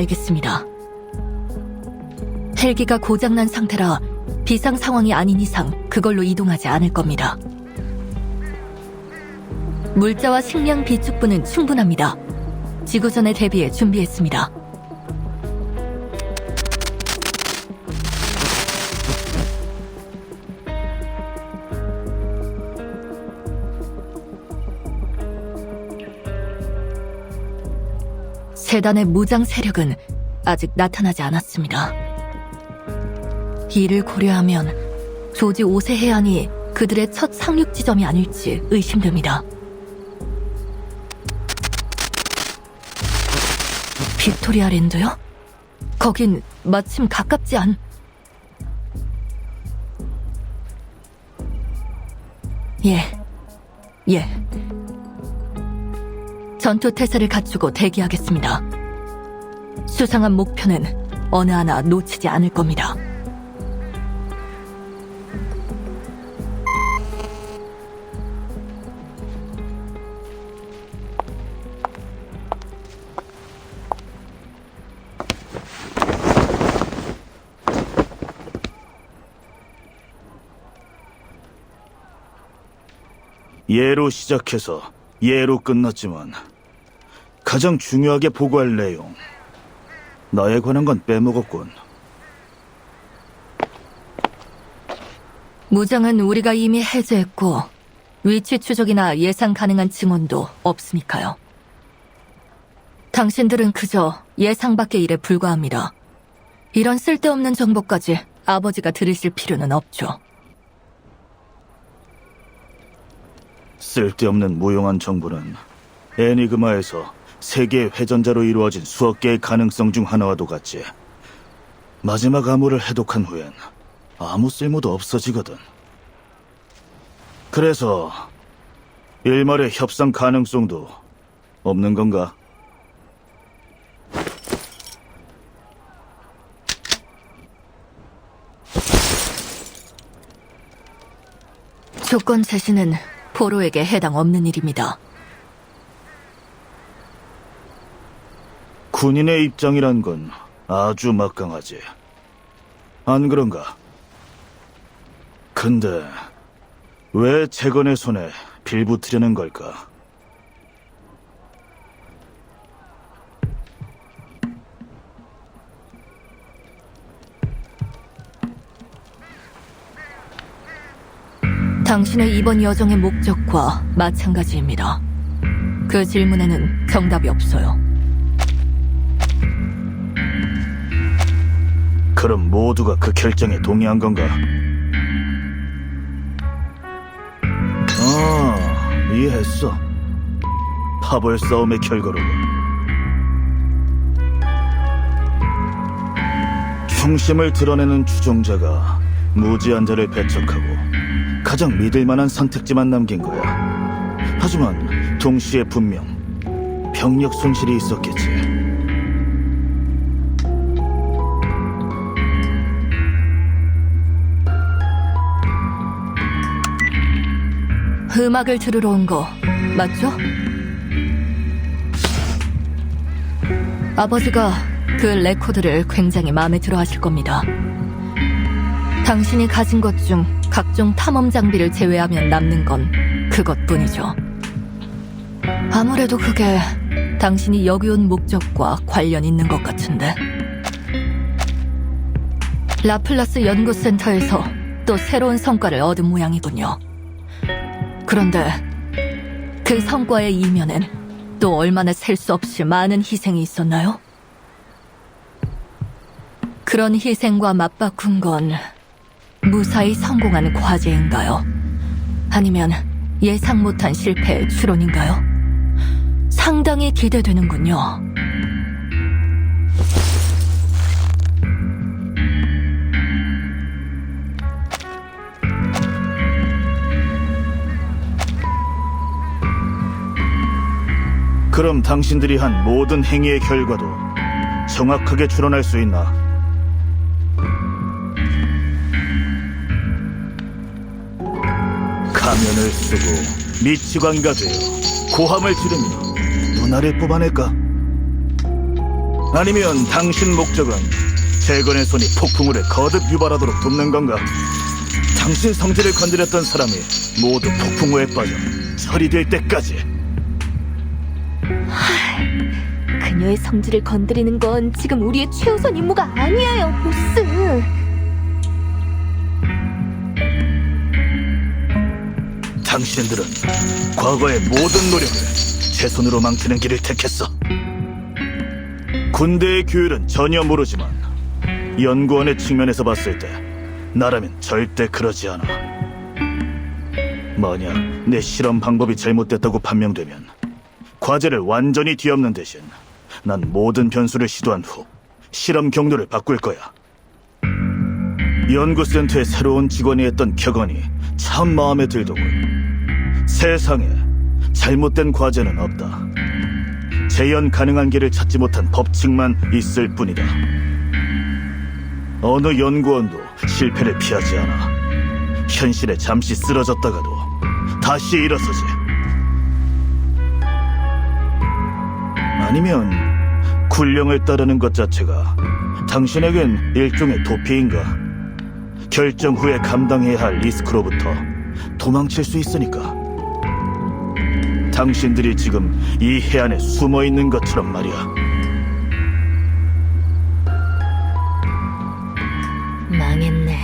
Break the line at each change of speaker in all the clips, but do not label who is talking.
예, 알겠습니다. 헬기가 고장난 상태라 비상 상황이 아닌 이상 그걸로 이동하지 않을 겁니다. 물자와 식량 비축부는 충분합니다. 지구전에 대비해 준비했습니다. 세단의 무장 세력은 아직 나타나지 않았습니다. 이를 고려하면 조지 5세 해안이 그들의 첫 상륙 지점이 아닐지 의심됩니다. 빅토리아 랜드요? 거긴 마침 가깝지 않... 예, 예. 전투 태세를 갖추고 대기하겠습니다. 수상한 목표는 어느 하나 놓치지 않을 겁니다.
예로 시작해서 예로 끝났지만 가장 중요하게 보고할 내용 나에 관한 건 빼먹었군.
무장은 우리가 이미 해제했고 위치 추적이나 예상 가능한 증언도 없으니까요. 당신들은 그저 예상 밖의 일에 불과합니다. 이런 쓸데없는 정보까지 아버지가 들으실 필요는 없죠.
쓸데없는 무용한 정보는 애니그마에서 세계의 회전자로 이루어진 수억 개의 가능성 중 하나와도 같지. 마지막 암호를 해독한 후엔 아무 쓸모도 없어지거든. 그래서 일말의 협상 가능성도 없는 건가?
조건 제시는 포로에게 해당 없는 일입니다.
군인의 입장이란 건 아주 막강하지. 안 그런가? 근데 왜 재건의 손에 빌붙으려는 걸까?
당신의 이번 여정의 목적과 마찬가지입니다. 그 질문에는 정답이 없어요.
그럼 모두가 그 결정에 동의한 건가? 아, 이해했어. 파벌 싸움의 결과로군. 중심을 드러내는 추종자가 무지한 자를 배척하고 가장 믿을 만한 선택지만 남긴 거야. 하지만 동시에 분명 병력 손실이 있었겠지.
음악을 들으러 온 거 맞죠? 아버지가 그 레코드를 굉장히 마음에 들어 하실 겁니다. 당신이 가진 것 중 각종 탐험 장비를 제외하면 남는 건 그것뿐이죠. 아무래도 그게 당신이 여기 온 목적과 관련 있는 것 같은데. 라플라스 연구센터에서 또 새로운 성과를 얻은 모양이군요. 그런데 그 성과의 이면엔 또 얼마나 셀 수 없이 많은 희생이 있었나요? 그런 희생과 맞바꾼 건 무사히 성공한 과제인가요? 아니면 예상 못한 실패의 추론인가요? 상당히 기대되는군요.
그럼 당신들이 한 모든 행위의 결과도 정확하게 추론할 수 있나? 가면을 쓰고 미치광이가 되어 고함을 지르며 눈알을 뽑아낼까? 아니면 당신 목적은 재건의 손이 폭풍우를 거듭 유발하도록 돕는 건가? 당신 성질을 건드렸던 사람이 모두 폭풍우에 빠져 처리될 때까지
그녀의 성질을 건드리는 건 지금 우리의 최우선 임무가 아니에요, 보스.
당신들은 과거의 모든 노력을 제 손으로 망치는 길을 택했어. 군대의 규율은 전혀 모르지만 연구원의 측면에서 봤을 때 나라면 절대 그러지 않아. 만약 내 실험 방법이 잘못됐다고 판명되면 과제를 완전히 뒤엎는 대신 난 모든 변수를 시도한 후 실험 경로를 바꿀 거야. 연구센터의 새로운 직원이 했던 격언이 참 마음에 들더군. 세상에 잘못된 과제는 없다. 재현 가능한 길을 찾지 못한 법칙만 있을 뿐이다. 어느 연구원도 실패를 피하지 않아. 현실에 잠시 쓰러졌다가도 다시 일어서지. 아니면 군령을 따르는 것 자체가 당신에겐 일종의 도피인가? 결정 후에 감당해야 할 리스크로부터 도망칠 수 있으니까. 당신들이 지금 이 해안에 숨어 있는 것처럼 말이야.
망했네.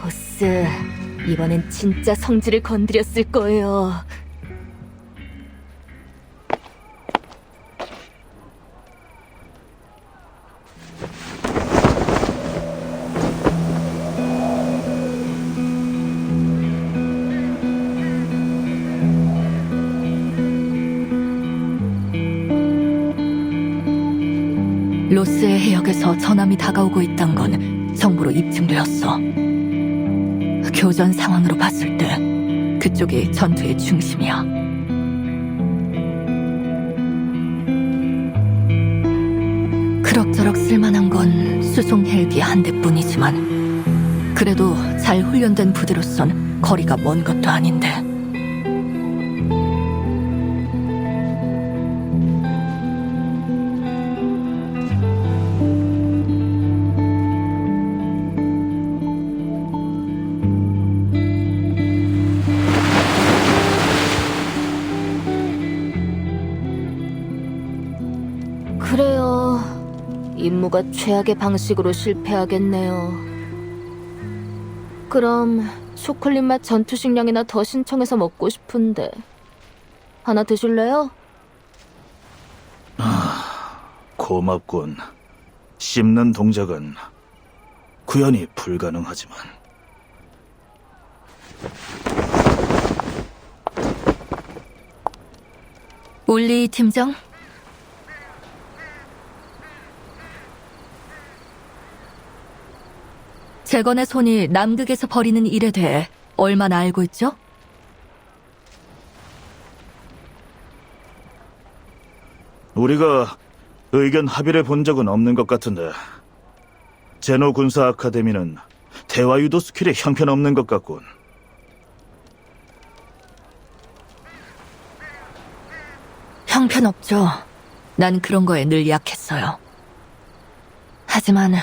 보스, 이번엔 진짜 성질을 건드렸을 거예요.
로스의 해역에서 전함이 다가오고 있단 건 정보로 입증되었어. 교전 상황으로 봤을 때 그쪽이 전투의 중심이야. 그럭저럭 쓸만한 건 수송 헬기 한 대뿐이지만 그래도 잘 훈련된 부대로선 거리가 먼 것도 아닌데.
임무가 최악의 방식으로 실패하겠네요. 그럼 초콜릿 맛 전투식량이나 더 신청해서 먹고 싶은데 하나 드실래요?
고맙군. 씹는 동작은 구현이 불가능하지만.
올리 팀장? 재건의 손이 남극에서 벌이는 일에 대해 얼마나 알고 있죠?
우리가 의견 합의를 본 적은 없는 것 같은데. 제노 군사 아카데미는 대화 유도 스킬이 형편없는 것 같군.
형편없죠. 난 그런 거에 늘 약했어요. 하지만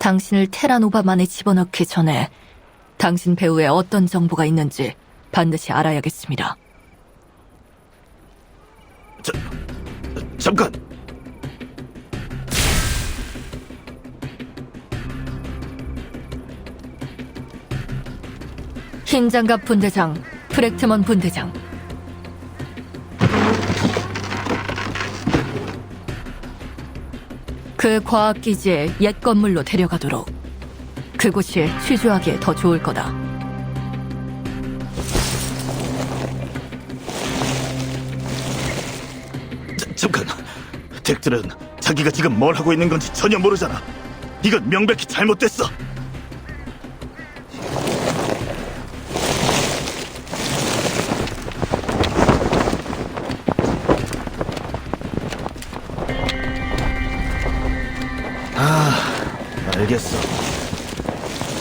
당신을 테라노바만에 집어넣기 전에 당신 배우에 어떤 정보가 있는지 반드시 알아야겠습니다.
자, 잠깐!
흰장갑 분대장, 프렉트먼 분대장. 그 과학기지의 옛 건물로 데려가도록. 그곳이 취조하기에 더 좋을 거다.
자, 잠깐! 덱들은 자기가 지금 뭘 하고 있는 건지 전혀 모르잖아. 이건 명백히 잘못됐어.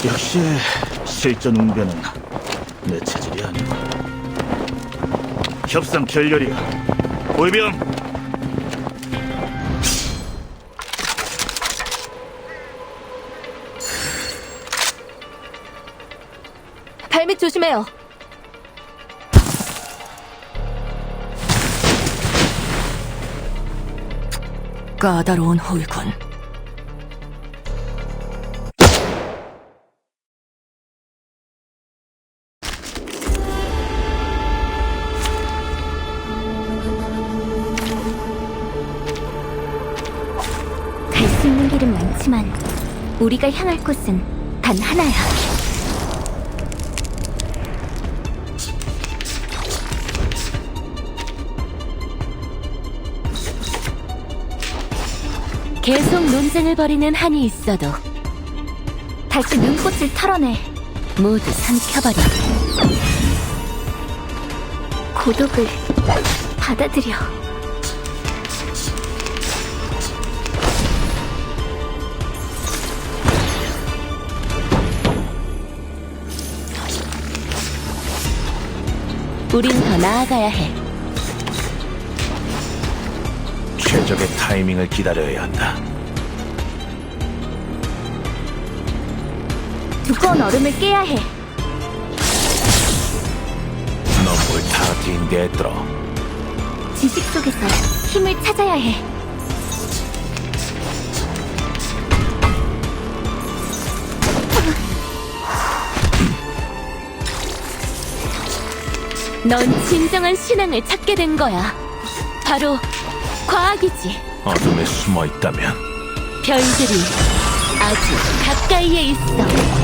역시 실전 웅변은 내 체질이 아니고 협상 결렬이야. 보이병 발밑
조심해요.
까다로운 호위군.
우리가 향할 곳은 단 하나야. 계속 논쟁을 벌이는 한이 있어도 다시 눈꽃을 털어내 모두 삼켜버려. 고독을 받아들여. 우린 더 나아가야 해.
최적의 타이밍을 기다려야 한다.
두꺼운 얼음을 깨야 해.
넌뭘 타트인 데들어.
지식 속에서 힘을 찾아야 해. 넌 진정한 신앙을 찾게 된 거야. 바로 과학이지.
어둠에 숨어 있다면
별들이 아주 가까이에 있어.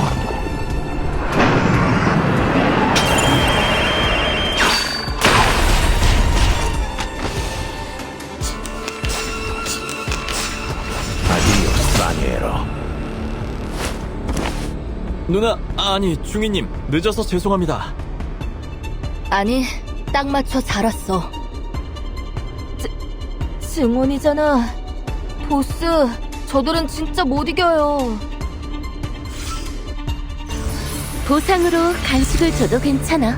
누나, 아니 중이님 늦어서 죄송합니다.
아니, 딱 맞춰 잘 왔어.
증언이잖아. 보스, 저들은 진짜 못 이겨요.
보상으로 간식을 줘도 괜찮아.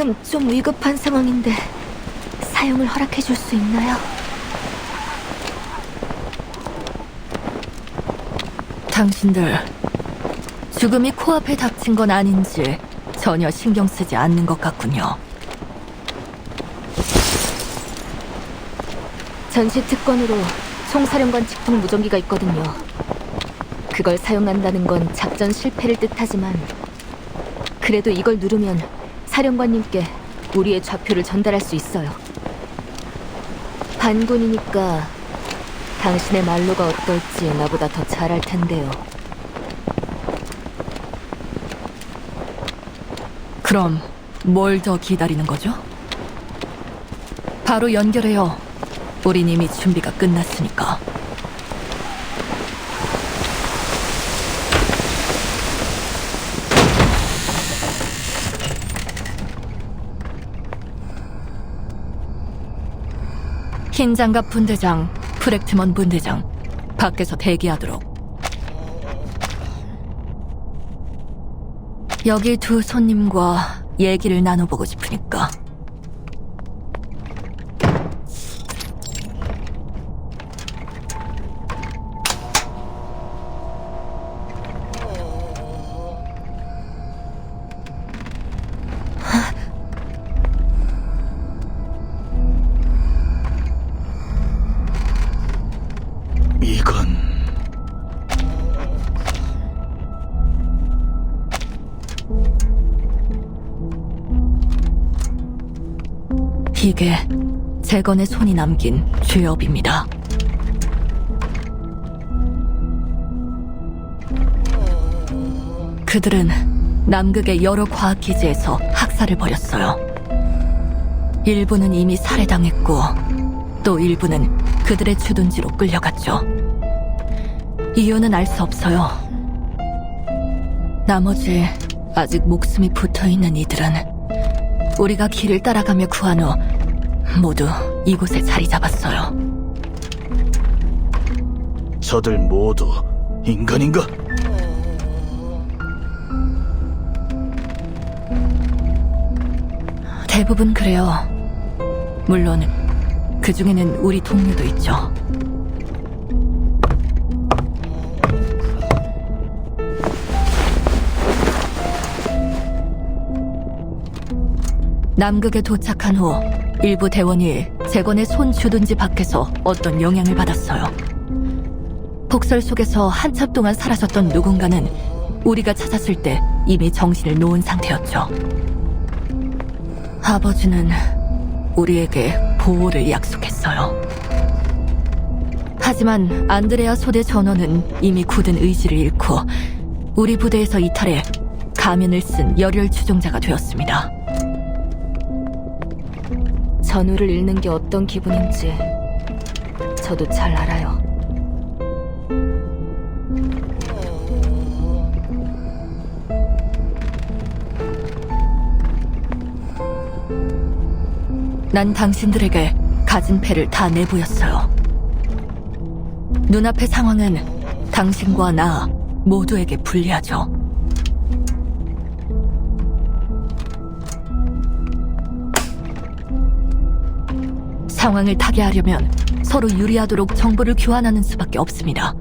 지금 좀 위급한 상황인데 사용을 허락해 줄 수 있나요?
당신들 죽음이 코앞에 닥친 건 아닌지 전혀 신경 쓰지 않는 것 같군요.
전시 특권으로 총사령관 직통 무전기가 있거든요. 그걸 사용한다는 건 작전 실패를 뜻하지만 그래도 이걸 누르면 사령관님께 우리의 좌표를 전달할 수 있어요. 반군이니까 당신의 말로가 어떨지 나보다 더잘알 텐데요.
그럼 뭘 더 기다리는 거죠? 바로 연결해요. 우린 이미 준비가 끝났으니까. 흰 장갑 분대장, 프렉트먼 분대장, 밖에서 대기하도록. 여기 두 손님과 얘기를 나눠보고 싶으니까. 이게 재건의 손이 남긴 죄업입니다. 그들은 남극의 여러 과학기지에서 학살을 벌였어요. 일부는 이미 살해당했고, 또 일부는 그들의 주둔지로 끌려갔죠. 이유는 알 수 없어요. 나머지 아직 목숨이 붙어 있는 이들은 우리가 길을 따라가며 구한 후 모두 이곳에 자리 잡았어요.
저들 모두 인간인가?
대부분 그래요. 물론 그 중에는 우리 동료도 있죠. 남극에 도착한 후 일부 대원이 재건의 손 주둔지 밖에서 어떤 영향을 받았어요. 폭설 속에서 한참 동안 사라졌던 누군가는 우리가 찾았을 때 이미 정신을 놓은 상태였죠. 아버지는 우리에게 보호를 약속했어요. 하지만 안드레아 소대 전원은 이미 굳은 의지를 잃고 우리 부대에서 이탈해 가면을 쓴 열혈 추종자가 되었습니다.
전우를 잃는 게 어떤 기분인지 저도 잘 알아요.
난 당신들에게 가진 패를 다 내보였어요. 눈앞의 상황은 당신과 나 모두에게 불리하죠. 상황을 타개하려면 서로 유리하도록 정보를 교환하는 수밖에 없습니다.